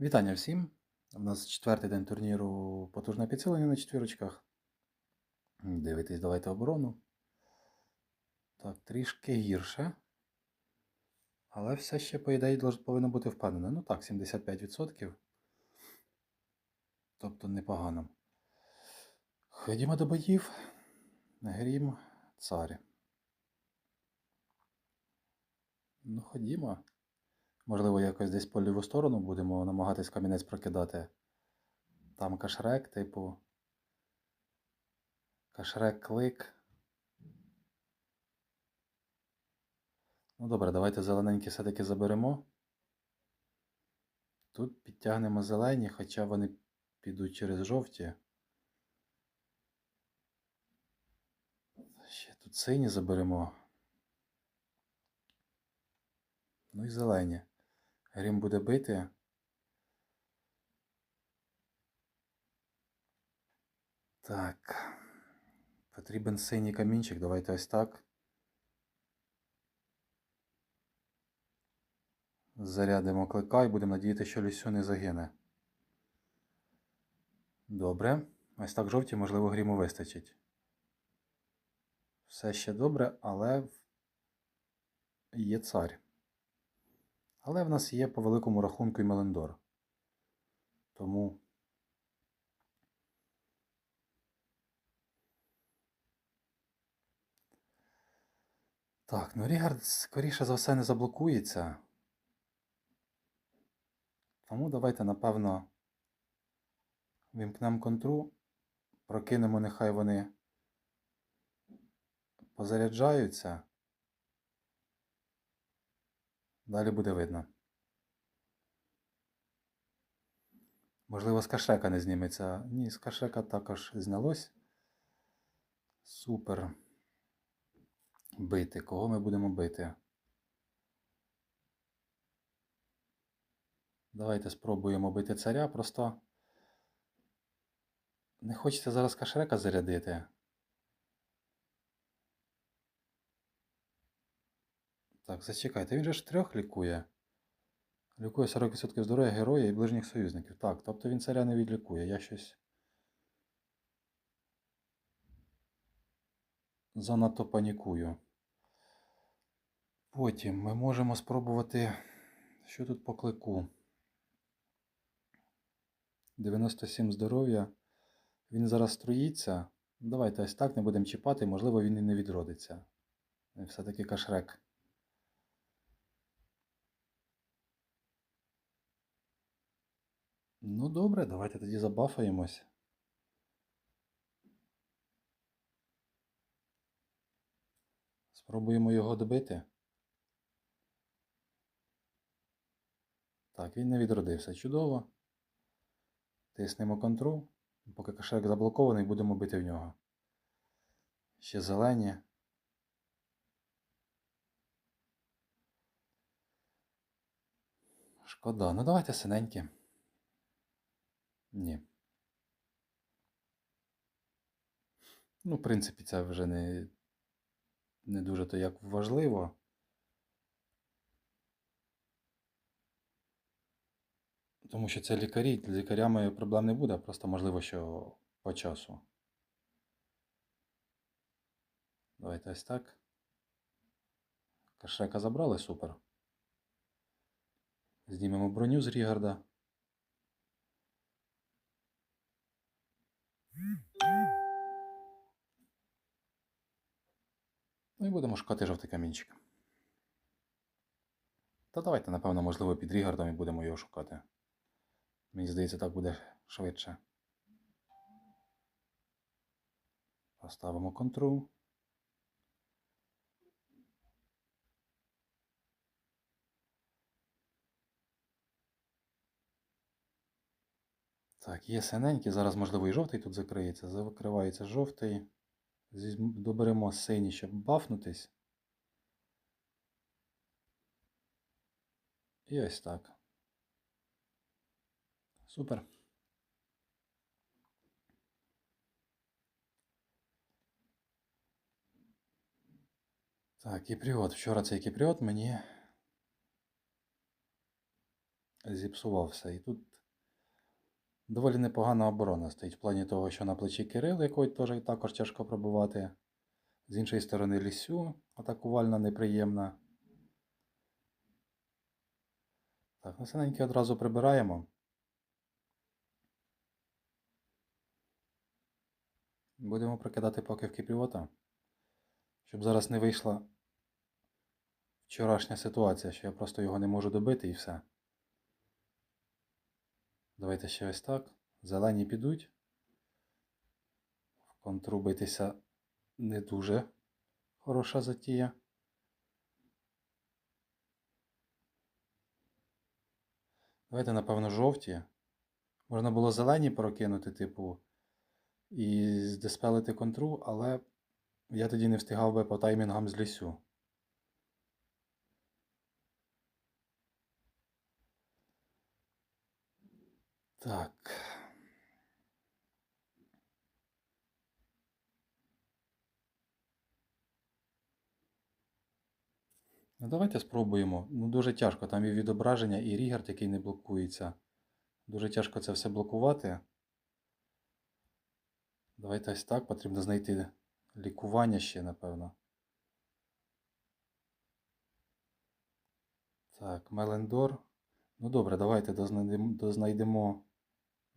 Вітання всім! У нас четвертий день турніру потужне підсилення на четвірочках. Дивитесь, давайте оборону. Так, трішки гірше. Але все ще, по ідеї, повинно бути впевнене. Ну так, 75%. Тобто непогано. Ходімо до боїв. Грім, цар. Ну, ходімо. Можливо, якось десь по ліву сторону будемо намагатись камінець прокидати. Там кашрек, типу. Кашрек клик. Ну добре, давайте зелененькі все-таки заберемо. Тут підтягнемо зелені, хоча вони підуть через жовті. Ще тут сині заберемо. Ну і зелені. Грім буде бити. Так. Потрібен синій камінчик. Давайте ось так. Зарядимо клика і будемо надіяти, що лісю не загине. Добре. Ось так жовті, можливо, гріму вистачить. Все ще добре, але є цар. Але в нас є по великому рахунку і Мелендор. Тому. Так, ну Рігард, скоріше за все, не заблокується. Тому давайте, напевно, вімкнемо контру, прокинемо, нехай вони позаряджаються. Далі буде видно. Можливо, з кашека не зніметься. Ні, з кашека також знялось. Супер. Бити. Кого ми будемо бити? Давайте спробуємо бити царя. Просто не хочеться зараз кашрека зарядити. Так, зачекайте, він же ж трьох лікує. Лікує 40% здоров'я героя і ближніх союзників. Так, тобто він царя не відлікує. Я щось. Занадто панікую. Потім ми можемо спробувати. Що тут по клику? 97 здоров'я. Він зараз струїться. Давайте ось так не будемо чіпати, можливо, він і не відродиться. Все-таки кашрек. Ну добре, давайте тоді забафаємось. Спробуємо його добити. Так, він не відродився. Чудово. Тиснемо контрол. Поки кошелек заблокований, будемо бити в нього. Ще зелені. Шкода. Ну давайте синенькі. Ні. Ну, в принципі, це вже не, не дуже то як важливо. Тому що це лікарі, з лікарями проблем не буде, просто можливо, що по часу. Давайте ось так. Кашека забрали, супер. Знімемо броню з Рігарда. Ну і будемо шукати жовтий камінчик. Та давайте, напевно, можливо, під Рігардом і будемо його шукати. Мені здається, так буде швидше. Поставимо контрол. Так, є синенький, зараз, можливо, і жовтий тут закриється. Закривається жовтий. Доберемо синій, щоб бафнутись. І ось так. Супер. Так, кіпріот. Вчора цей кіпріот мені зіпсувався. І тут доволі непогана оборона стоїть в плані того, що на плечі Кирил, якого теж також тяжко пробувати. З іншої сторони лісю атакувальна, неприємна. Так, ну синенькі одразу прибираємо. Будемо прокидати поки в кіпріота, щоб зараз не вийшла вчорашня ситуація, що я просто його не можу добити і все. Давайте ще ось так. Зелені підуть. В контру битися не дуже хороша затія. Давайте, напевно, жовті. Можна було зелені прокинути, типу, і здиспелити контру, але я тоді не встигав би по таймінгам з лісю. Так. Ну, давайте спробуємо. Ну, дуже тяжко. Там і відображення, і рігерт, який не блокується. Дуже тяжко це все блокувати. Давайте ось так. Потрібно знайти лікування ще, напевно. Так, Мелендор. Ну добре, давайте дознайдемо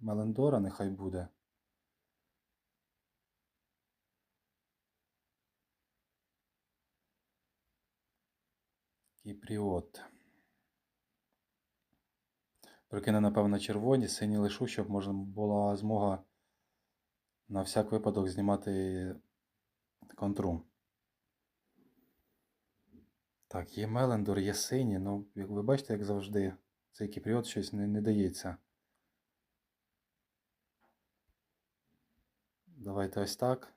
Мелендора, нехай буде. Кіпріот. Прикине, напевно, червоні, сині лишу, щоб можна була змога на всяк випадок знімати контру. Так, є Мелендор, є сині, ну, як ви бачите, як завжди, цей кіпріот щось не, не дається. Давайте ось так.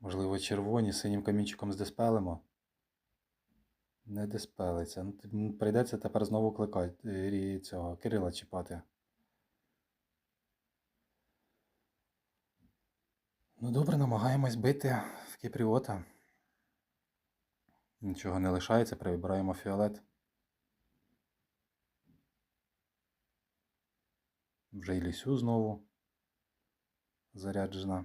Можливо, червоні синім камінчиком здиспелимо. Не диспелиться. Ну, прийдеться тепер знову кликати е, цього Кирила чіпати. Ну добре, намагаємось бити в Кіпріота. Нічого не лишається, перевибираємо фіолет. Вже й лісю знову заряджена.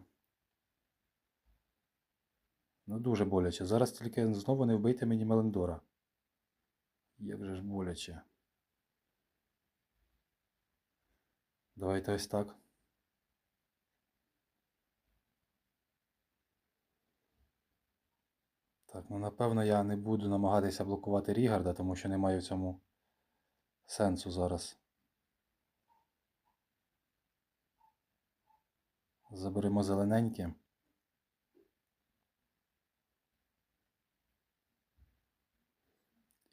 Ну дуже боляче. Зараз тільки знову не вбийте мені Мелендора. Як же ж боляче. Давайте ось так. Так, ну напевно я не буду намагатися блокувати Рігарда, тому що немає в цьому сенсу зараз. Заберемо зелененьке.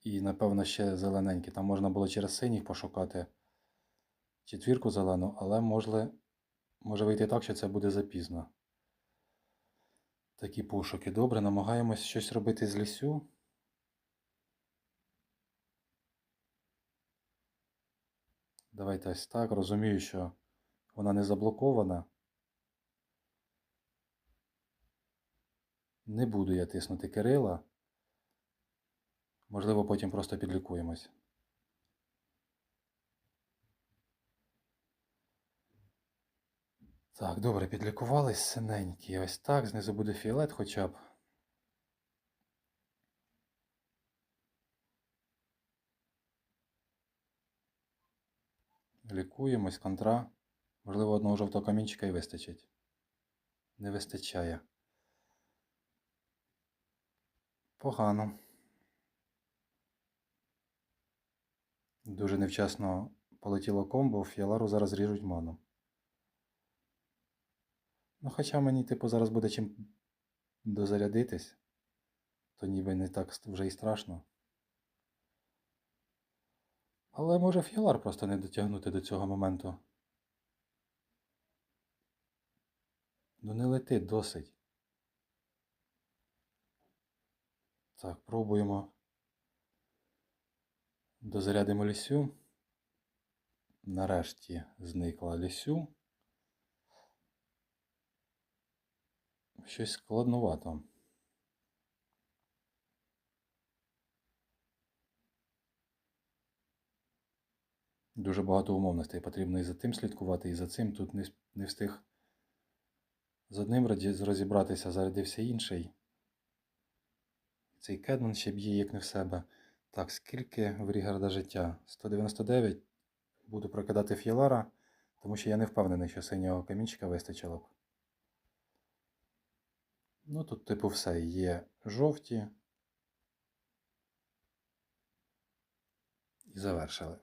І, напевно, ще зелененькі. Там можна було через синіх пошукати четвірку зелену, але може, може вийти так, що це буде запізно. Такі пошуки. Добре, намагаємось щось робити з лісю. Давайте ось так. Розумію, що вона не заблокована. Не буду я тиснути Кирила. Можливо, потім просто підлікуємось. Так, добре, підлікувались синенькі. Ось так, знизу буде фіолет хоча б. Лікуємось, контра. Можливо, одного жовтого камінчика і вистачить. Не вистачає. Погано. Дуже невчасно полетіло комбо, Фіалару зараз ріжуть ману. Ну, хоча мені, типу, зараз буде чим дозарядитись, то ніби не так вже і страшно. Але може Фіалар просто не дотягнути до цього моменту. Ну не лети досить. Так, пробуємо. Дозарядимо лісю. Нарешті зникла лісю. Щось складновато. Дуже багато умовностей потрібно і за тим слідкувати, і за цим. Тут не встиг з одним розібратися, зарядився інший. Цей Кедман ще б'є як не в себе. Так, скільки в Рігарда життя? 199. Буду прокидати Ф'єлара, тому що я не впевнений, що синього камінчика вистачило б. Ну, тут, типу, все. Є жовті. І завершили.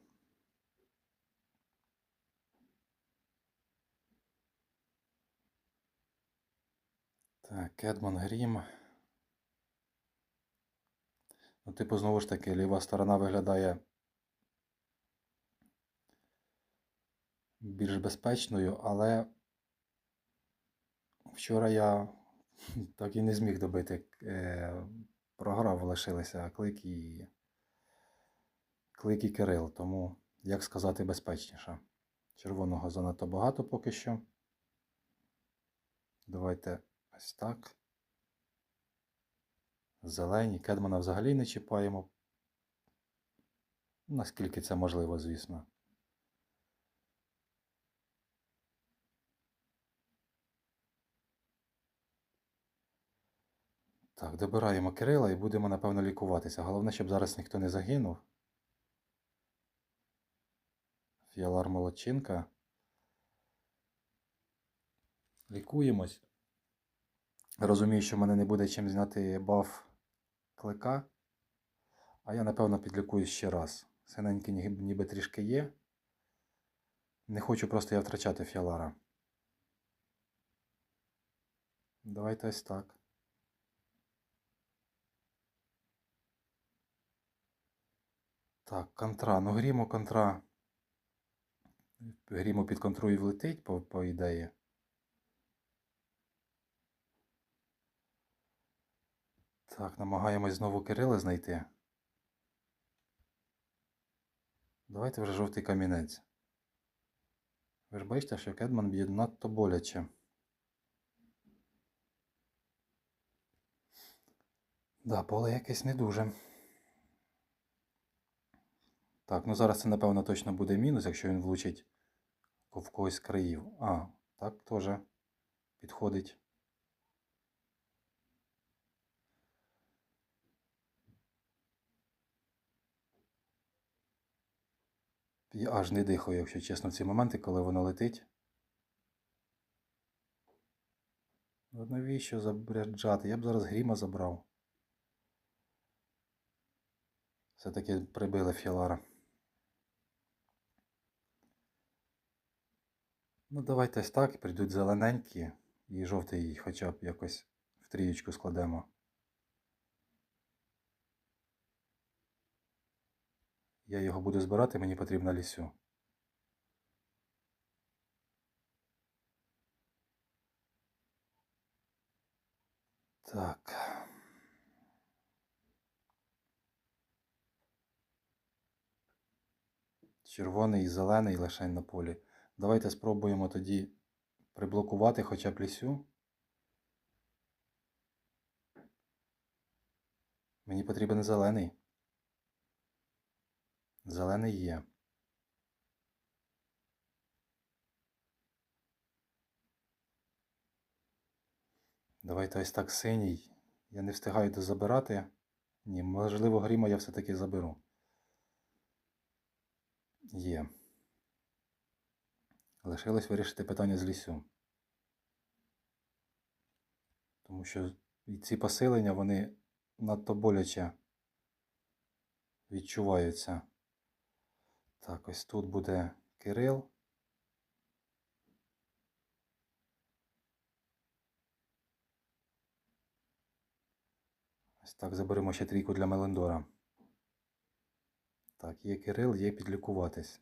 Так, Кедман Грім. Ну, типу, знову ж таки, ліва сторона виглядає більш безпечною, але вчора я так і не зміг добити. Е, програв лишилися клик і клик і Кирил, тому, як сказати, безпечніше. Червоного занадто багато поки що. Давайте ось так. Зелені. Кедмана взагалі не чіпаємо. Наскільки це можливо, звісно. Так, добираємо Кирила і будемо, напевно, лікуватися. Головне, щоб зараз ніхто не загинув. Фіалар молодчинка. Лікуємось. Розумію, що в мене не буде чим зняти баф клика. А я, напевно, підлікуюсь ще раз. Синенький ніби трішки є. Не хочу просто я втрачати фіалара. Давайте ось так. Так, контра. Ну, гріму контра. Гріму під контрою влетить, по, по ідеї. Так, намагаємось знову Кирила знайти. Давайте вже жовтий камінець. Ви ж бачите, що Кедман б'є надто боляче. Да, поле якесь не дуже. Так, ну зараз це, напевно, точно буде мінус, якщо він влучить в когось з країв. А, так теж підходить. Я аж не дихаю, якщо чесно, в ці моменти, коли воно летить. От навіщо забряджати? Я б зараз гріма забрав. Все-таки прибили Філара. Ну, давайте ось так, прийдуть зелененькі і жовтий хоча б якось в трієчку складемо. Я його буду збирати, мені потрібна лісю. Так. Червоний і зелений лишень на полі. Давайте спробуємо тоді приблокувати хоча б лісю. Мені потрібен зелений. Зелений є. Давайте ось так синій. Я не встигаю дозабирати. Ні, можливо, гріма я все-таки заберу. Є. Лишилось вирішити питання з лісю. Тому що ці посилення, вони надто боляче відчуваються. Так, ось тут буде Кирил. Ось так, заберемо ще трійку для Мелендора. Так, є Кирил, є підлікуватись.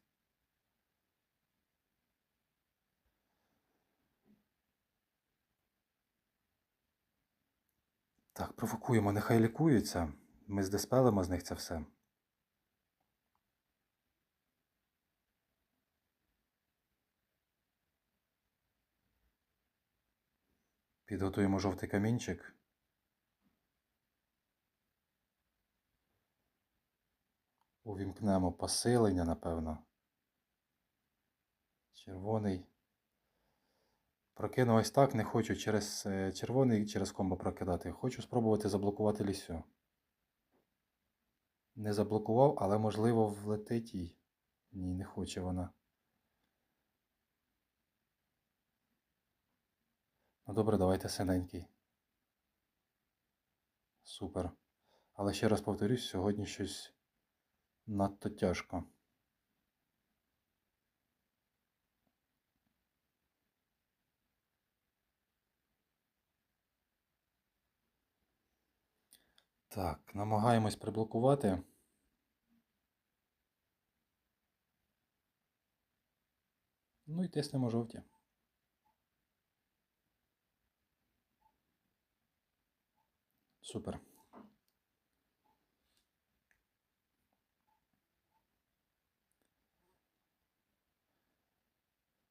Так, провокуємо, нехай лікуються. Ми здиспелимо з них це все. Підготуємо жовтий камінчик. Увімкнемо посилення, напевно. Червоний. Прокину ось так, не хочу через е, червоний, через комбо прокидати. Хочу спробувати заблокувати лісю. Не заблокував, але можливо влетить їй. Ні, не хоче вона. Ну добре, давайте синенький. Супер. Але ще раз повторюсь, сьогодні щось надто тяжко. Так, намагаємось приблокувати. Ну і тиснемо жовті. Супер.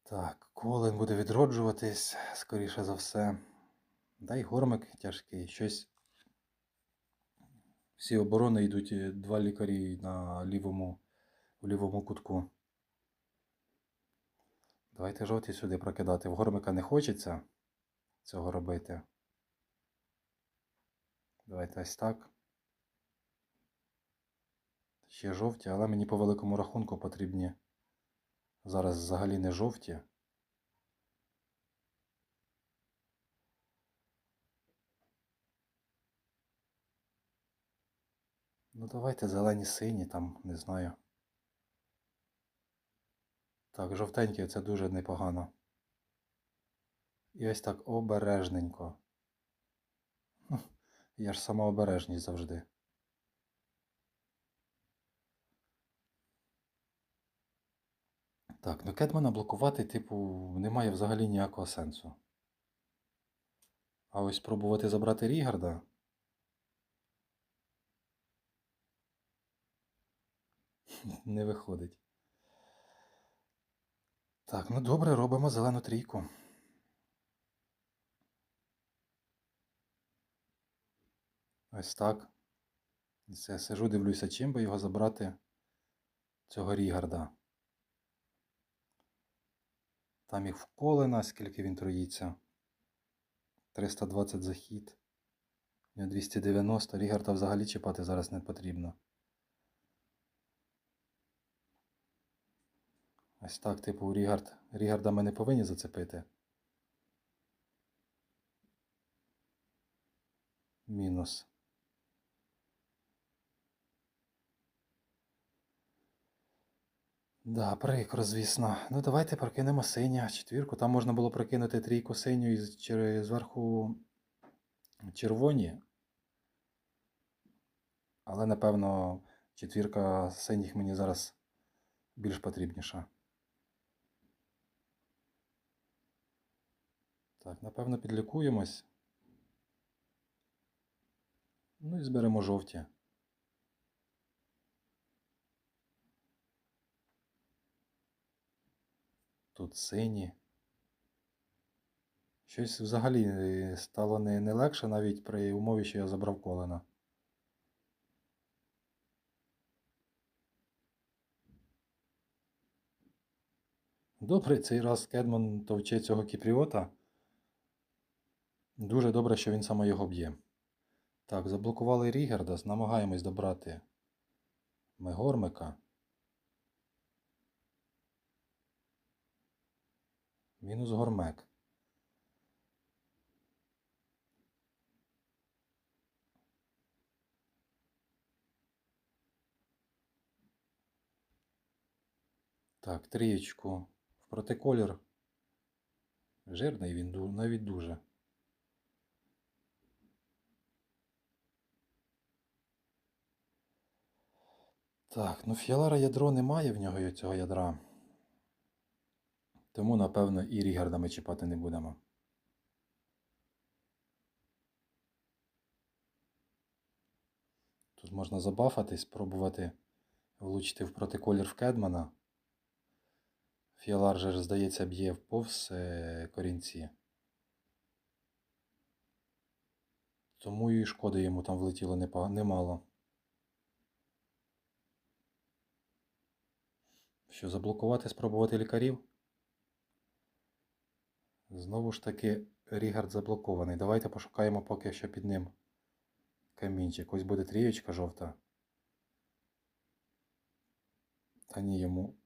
Так, колен буде відроджуватись, скоріше за все. Да й гормик тяжкий. Щось. Всі оборони йдуть е, два лікарі на лівому, в лівому кутку. Давайте жовті сюди прокидати. В гормика не хочеться цього робити. Давайте ось так. Ще жовті, але мені по великому рахунку потрібні зараз взагалі не жовті. Ну давайте зелені сині там, не знаю. Так, жовтенькі це дуже непогано. І ось так обережненько. Я ж сама обережність завжди. Так, ну Кетмана блокувати, типу, немає взагалі ніякого сенсу. А ось спробувати забрати Рігарда. Не виходить. Так, ну добре, робимо зелену трійку. Ось так. І Все, сижу, дивлюся, чим би його забрати цього Рігарда. Там їх вколена, скільки він троїться. 320 захід. У нього 290. Рігарда взагалі чіпати зараз не потрібно. Ось так, типу, Рігард. Рігарда ми не повинні зацепити. Мінус. Да, прикро, звісно. Ну давайте прокинемо синя четвірку. Там можна було прокинути трійку синю і зверху червоні. Але, напевно, четвірка синіх мені зараз більш потрібніша. Так, напевно, підлікуємось. Ну і зберемо жовті. Тут сині. Щось взагалі е, стало не, не легше навіть при умові, що я забрав колена. Добре, цей раз Кедман товче цього кіпріота. Дуже добре, що він саме його б'є. Так, заблокували Рігердас, намагаємось добрати Мегормика. Мінус гормек. Так, трієчку в протиколір. Жирний він навіть дуже. Так, ну фіалара ядро немає в нього цього ядра. Тому, напевно, і Рігарда ми чіпати не будемо. Тут можна забафатись, спробувати влучити в протиколір в Кедмана. Фіалар же, здається, б'є вповз е, корінці. Тому і шкоди йому там влетіло немало. Що, заблокувати, спробувати лікарів? Знову ж таки, Рігард заблокований. Давайте пошукаємо поки що під ним камінчик. Ось буде трієчка жовта. Та ні, йому.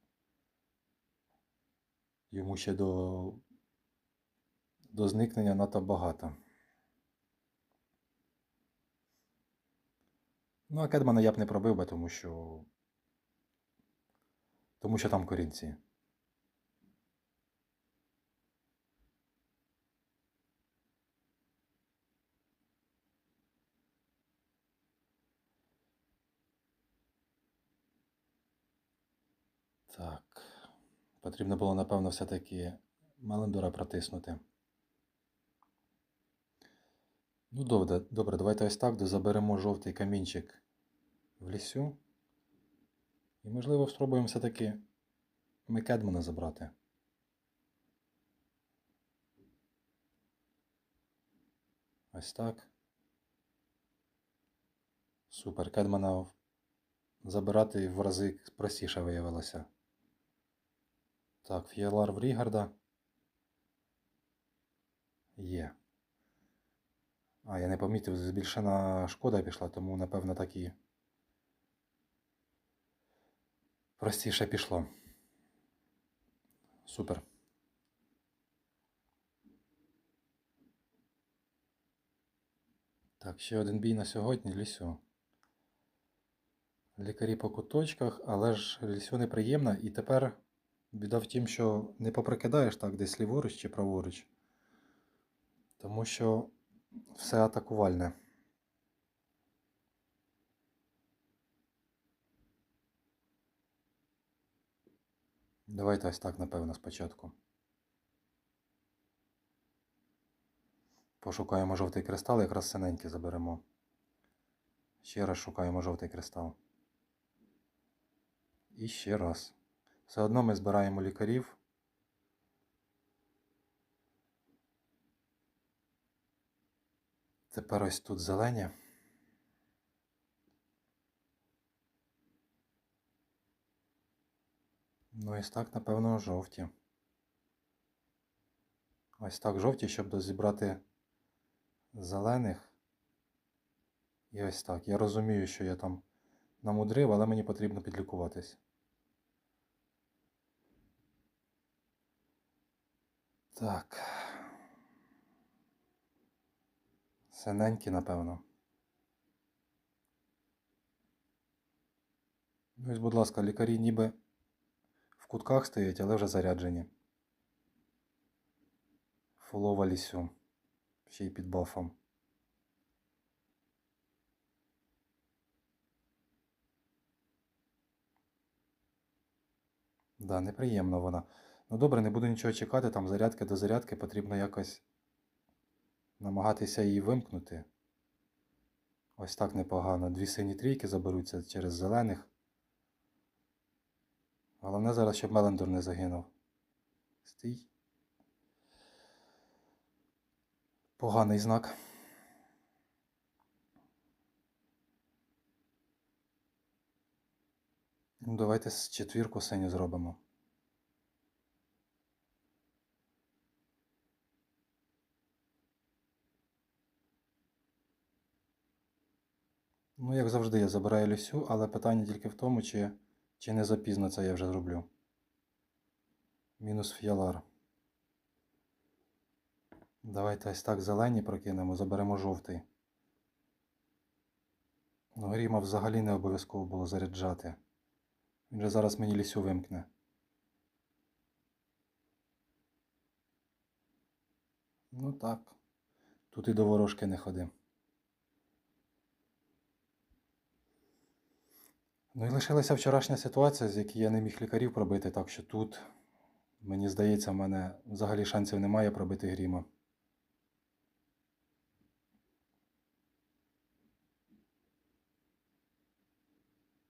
Йому ще до. До зникнення надто багато. Ну, а Кедмана я б не пробив би, тому що. Тому що там корінці. Так. Потрібно було, напевно, все-таки Мелендора протиснути. Ну, добре, добре, давайте ось так, заберемо жовтий камінчик в лісю. І, можливо, спробуємо все-таки ми Кедмана забрати. Ось так. Супер. Кедмана забирати в рази простіше виявилося. Так, фіалар в Рігарда. Є. А, я не помітив, збільшена шкода пішла, тому, напевно, так і простіше пішло. Супер. Так, ще один бій на сьогодні лісю. Лікарі по куточках, але ж лісю неприємна. І тепер біда в тім, що не поприкидаєш так десь ліворуч чи праворуч. Тому що все атакувальне. Давайте ось так, напевно, спочатку. Пошукаємо жовтий кристал, якраз синенький заберемо. Ще раз шукаємо жовтий кристал. І ще раз. Все одно ми збираємо лікарів. Тепер ось тут зелені. Ну ось так, напевно, жовті. Ось так жовті, щоб зібрати зелених. І ось так. Я розумію, що я там намудрив, але мені потрібно підлікуватись. Так. Синенькі, напевно. Ну ось, будь ласка, лікарі ніби в кутках стоять, але вже заряджені. Фулова лісю. Ще й під бафом. Да, неприємно вона. Ну добре, не буду нічого чекати, там зарядки до зарядки потрібно якось намагатися її вимкнути. Ось так непогано. Дві сині трійки заберуться через зелених. Головне зараз, щоб Мелендор не загинув. Стій. Поганий знак. Ну, давайте з четвірку синю зробимо. Ну, як завжди, я забираю лісю, але питання тільки в тому, чи, чи не запізно це я вже зроблю. Мінус фіалар. Давайте ось так зелені прокинемо, заберемо жовтий. Ну, Гріма взагалі не обов'язково було заряджати. Він же зараз мені лісю вимкне. Ну так. Тут і до ворожки не ходи. Ну і лишилася вчорашня ситуація, з якій я не міг лікарів пробити, так що тут, мені здається, в мене взагалі шансів немає пробити гріма.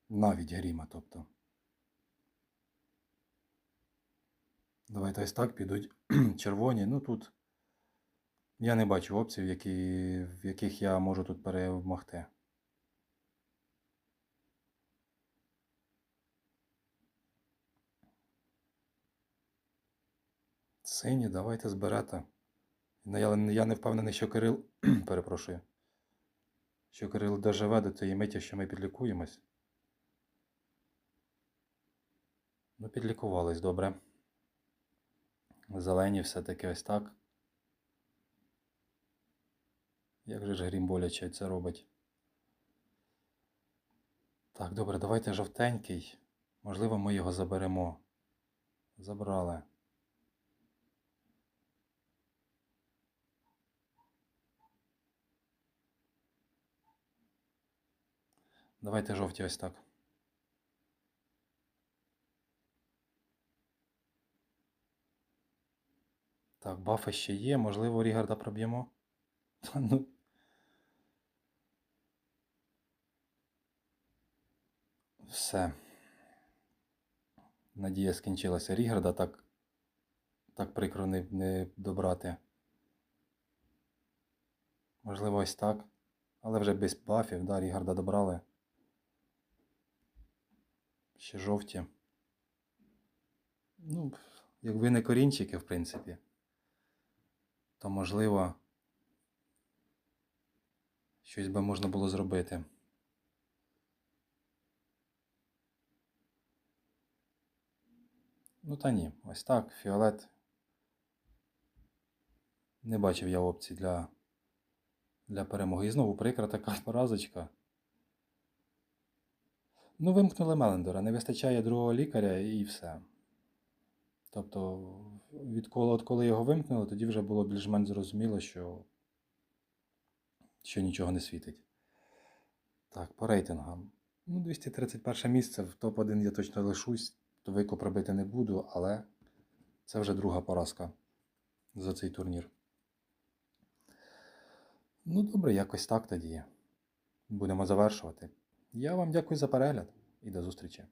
Навіть гріма, тобто. Давайте ось так підуть червоні. Ну тут я не бачу опцій, в, яких я можу тут перемогти. Сині, давайте зберете. Ну, Я, я не впевнений, що Кирил. перепрошую. Що Кирил доживе до тієї миті, що ми підлікуємось. Ну, підлікувались добре. Зелені все-таки ось так. Як же ж грім боляче це робить? Так, добре, давайте жовтенький. Можливо, ми його заберемо. Забрали. Давайте жовті ось так. Так, бафи ще є, можливо, Рігарда проб'ємо. Ну. Все. Надія скінчилася. Рігарда так, так прикро не, не добрати. Можливо, ось так. Але вже без бафів, да, Рігарда добрали. Ще жовті. Ну, якби не корінчики, в принципі, то можливо щось би можна було зробити. Ну та ні, ось так, фіолет. Не бачив я опцій для, для перемоги. І знову прикра така поразочка. Ну, вимкнули Мелендора, не вистачає другого лікаря і все. Тобто, відколи, от коли його вимкнули, тоді вже було більш-менш зрозуміло, що, що нічого не світить. Так, по рейтингам. Ну, 231 місце, в топ-1 я точно лишусь, то пробити не буду, але це вже друга поразка за цей турнір. Ну, добре, якось так тоді. Будемо завершувати. Я вам дякую за перегляд і до зустрічі.